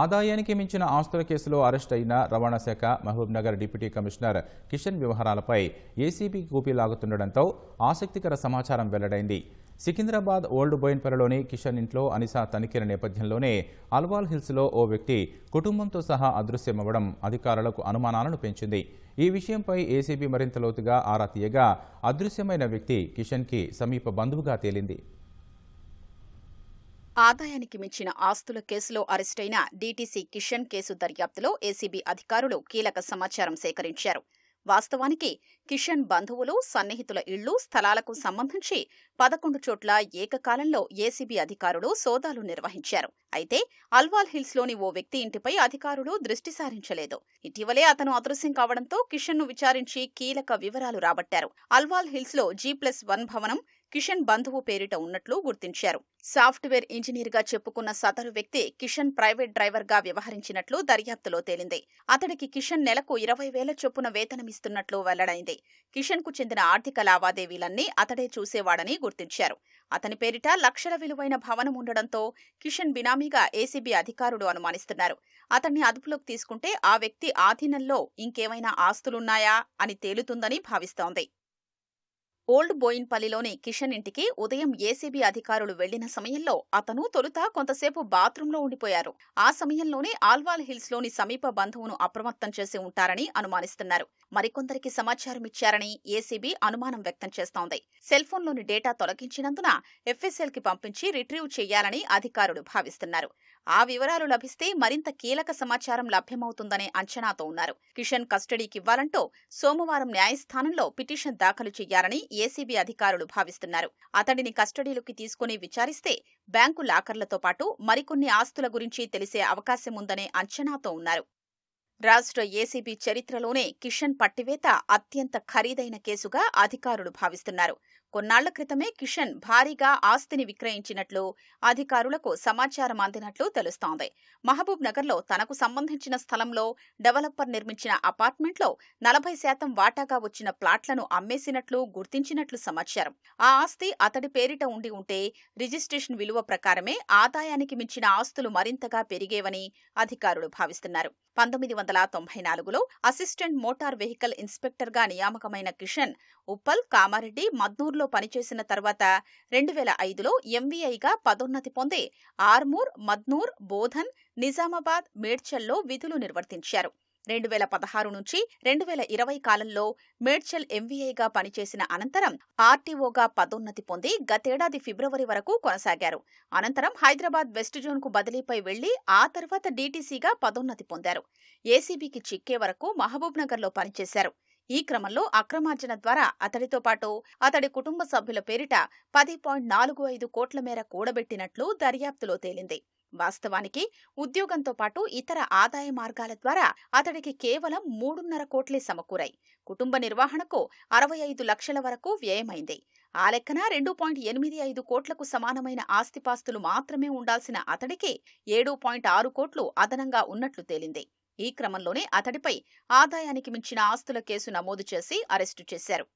ఆదాయానికి మించిన ఆస్తుల కేసులో అరెస్ట్ అయిన రవాణా శాఖ మహబూబ్నగర్ డిప్యూటీ కమిషనర్ కిషన్ వ్యవహారాలపై ఏసీబీ కూపీ లాగుతుండటంతో ఆసక్తికర సమాచారం వెల్లడైంది. సికింద్రాబాద్ ఓల్డ్ బోయిన్పల్లిలోని కిషన్ ఇంట్లో అనిసా తనిఖీల నేపథ్యంలోనే అల్వాల్ హిల్స్లో ఓ వ్యక్తి కుటుంబంతో సహా అదృశ్యమవ్వడం అధికారులకు అనుమానాలను పెంచింది. ఈ విషయంపై ఏసీబీ మరింత లోతుగా ఆరా తీయగా అదృశ్యమైన వ్యక్తి కిషన్కి సమీప బంధువుగా తేలింది. ఆదాయానికి మించిన ఆస్తుల కేసులో అరెస్టైన డీటీసీ కిషన్ కేసు దర్యాప్తులో ఏసీబీ అధికారులు కీలక సమాచారం సేకరించారు. వాస్తవానికి కిషన్ బంధువులు సన్నిహితుల ఇళ్ళు స్థలాలకు సంబంధించి పదకొండు చోట్ల ఏకకాలంలో ఏసీబీ అధికారులు సోదాలు నిర్వహించారు. అయితే అల్వాల్ హిల్స్లోని ఓ వ్యక్తి ఇంటిపై అధికారులు దృష్టి సారించలేదు. ఇటీవలే అతను అదృశ్యం కావడంతో కిషన్ను విచారించి కీలక వివరాలు రాబట్టారు. అల్వాల్ హిల్స్లో జీ ప్లస్ వన్ భవనం కిషన్ బంధువు పేరిట ఉన్నట్లు గుర్తించారు. సాఫ్ట్వేర్ ఇంజనీర్గా చెప్పుకున్న సదరు వ్యక్తి కిషన్ ప్రైవేట్ డ్రైవర్గా వ్యవహరించినట్లు దర్యాప్తులో తేలింది. అతడికి కిషన్ నెలకు ఇరవై వేల చొప్పున వేతనమిస్తున్నట్లు వెల్లడైంది. కిషన్కు చెందిన ఆర్థిక లావాదేవీలన్నీ అతడే చూసేవాడని గుర్తించారు. అతని పేరిట లక్షల విలువైన భవనం ఉండడంతో కిషన్ బినామీగా ఏసీబీ అధికారులు అనుమానిస్తున్నారు. అతన్ని అదుపులోకి తీసుకుంటే ఆ వ్యక్తి ఆధీనంలో ఇంకేమైనా ఆస్తులున్నాయా అని తేలుతుందని భావిస్తోంది. ఓల్డ్ బోయిన్పల్లిలోని కిషన్ ఇంటికి ఉదయం ఏసీబీ అధికారులు వెళ్ళిన సమయంలో అతను తొలుత కొంతసేపు బాత్రూంలో ఉండిపోయారు. ఆ సమయంలోనే ఆల్వాల్ హిల్స్లోని సమీప బంధువును అప్రమత్తం చేసి ఉంటారని అనుమానిస్తున్నారు. మరికొందరికి సమాచారం ఇచ్చారని ఏసీబీ అనుమానం వ్యక్తం చేస్తోంది. సెల్ ఫోన్లోని డేటా తొలగించినందున ఎఫ్ఎస్ఎల్కి పంపించి రిట్రీవ్ చేయాలని అధికారులు భావిస్తున్నారు. ఆ వివరాలు లభిస్తే మరింత కీలక సమాచారం లభ్యమవుతుందనే అంచనాతో ఉన్నారు. కిషన్ కస్టడీకి ఇవ్వాలంటూ సోమవారం న్యాయస్థానంలో పిటిషన్ దాఖలు చేయాలని ఏసీబీ అధికారులు భావిస్తున్నారు. అతడిని కస్టడీలోకి తీసుకుని విచారిస్తే బ్యాంకు లాకర్లతో పాటు మరికొన్ని ఆస్తుల గురించి తెలిసే అవకాశం ఉందనే అంచనాతో ఉన్నారు. రాష్ట్ర ఏసీబీ చరిత్రలోనే కిషన్ పట్టివేత అత్యంత ఖరీదైన కేసుగా అధికారులు భావిస్తున్నారు. కొన్నాళ్ళ క్రితమే కిషన్ భారీగా ఆస్తిని విక్రయించినట్లు అధికారులకు సమాచారం అందినట్లు తెలుస్తోంది. మహబూబ్ నగర్లో తనకు సంబంధించిన స్థలంలో డెవలపర్ నిర్మించిన అపార్ట్మెంట్లో నలభై శాతం వాటాగా వచ్చిన ప్లాట్లను అమ్మేసినట్లు గుర్తించినట్లు సమాచారం. ఆ ఆస్తి అతడి పేరిట ఉండి ఉంటే రిజిస్ట్రేషన్ విలువ ప్రకారమే ఆదాయానికి మించిన ఆస్తులు మరింతగా పెరిగేవని అధికారులు భావిస్తున్నారు. పంతొమ్మిది వందల తొంభై నాలుగులో అసిస్టెంట్ మోటార్ వెహికల్ ఇన్స్పెక్టర్గా నియామకమైన కిషన్ ఉప్పల్ కామారెడ్డి ఆర్మూర్లో పనిచేసిన తర్వాత రెండు వేల ఐదులో ఎంవీఐగా పదోన్నతి పొంది ఆర్మూర్ మద్నూర్ బోధన్ నిజామాబాద్ మేడ్చల్లో విధులు నిర్వర్తించారు. రెండు వేల పదహారు నుంచి రెండు వేల ఇరవై కాలంలో మేడ్చల్ ఎంవీఐగా పనిచేసిన అనంతరం ఆర్టీఓగా పదోన్నతి పొంది గతేడాది ఫిబ్రవరి వరకు కొనసాగారు. అనంతరం హైదరాబాద్ వెస్ట్ జోన్కు బదిలీపై వెళ్ళి ఆ తర్వాత డీటీసీగా పదోన్నతి పొందారు. ఏసీబీకి చిక్కే వరకు మహబూబ్నగర్లో పనిచేశారు. ఈ క్రమంలో అక్రమార్జన ద్వారా అతడితో పాటు అతడి కుటుంబ సభ్యుల పేరిట పది పాయింట్ నాలుగు ఐదు కోట్ల మేర కూడబెట్టినట్లు దర్యాప్తులో తేలింది. వాస్తవానికి ఉద్యోగంతో పాటు ఇతర ఆదాయ మార్గాల ద్వారా అతడికి కేవలం మూడున్నర కోట్లే సమకూరాయి. కుటుంబ నిర్వహణకు అరవై ఐదు లక్షల వరకు వ్యయమైంది. ఆ లెక్కన రెండు పాయింట్ ఎనిమిది ఐదు కోట్లకు సమానమైన ఆస్తిపాస్తులు మాత్రమే ఉండాల్సిన అతడికి ఏడు పాయింట్ ఆరు కోట్లు అదనంగా ఉన్నట్లు తేలింది. ఈ క్రమంలోనే అతడిపై ఆదాయానికి మించిన ఆస్తుల కేసు నమోదు చేసి అరెస్టు చేశారు.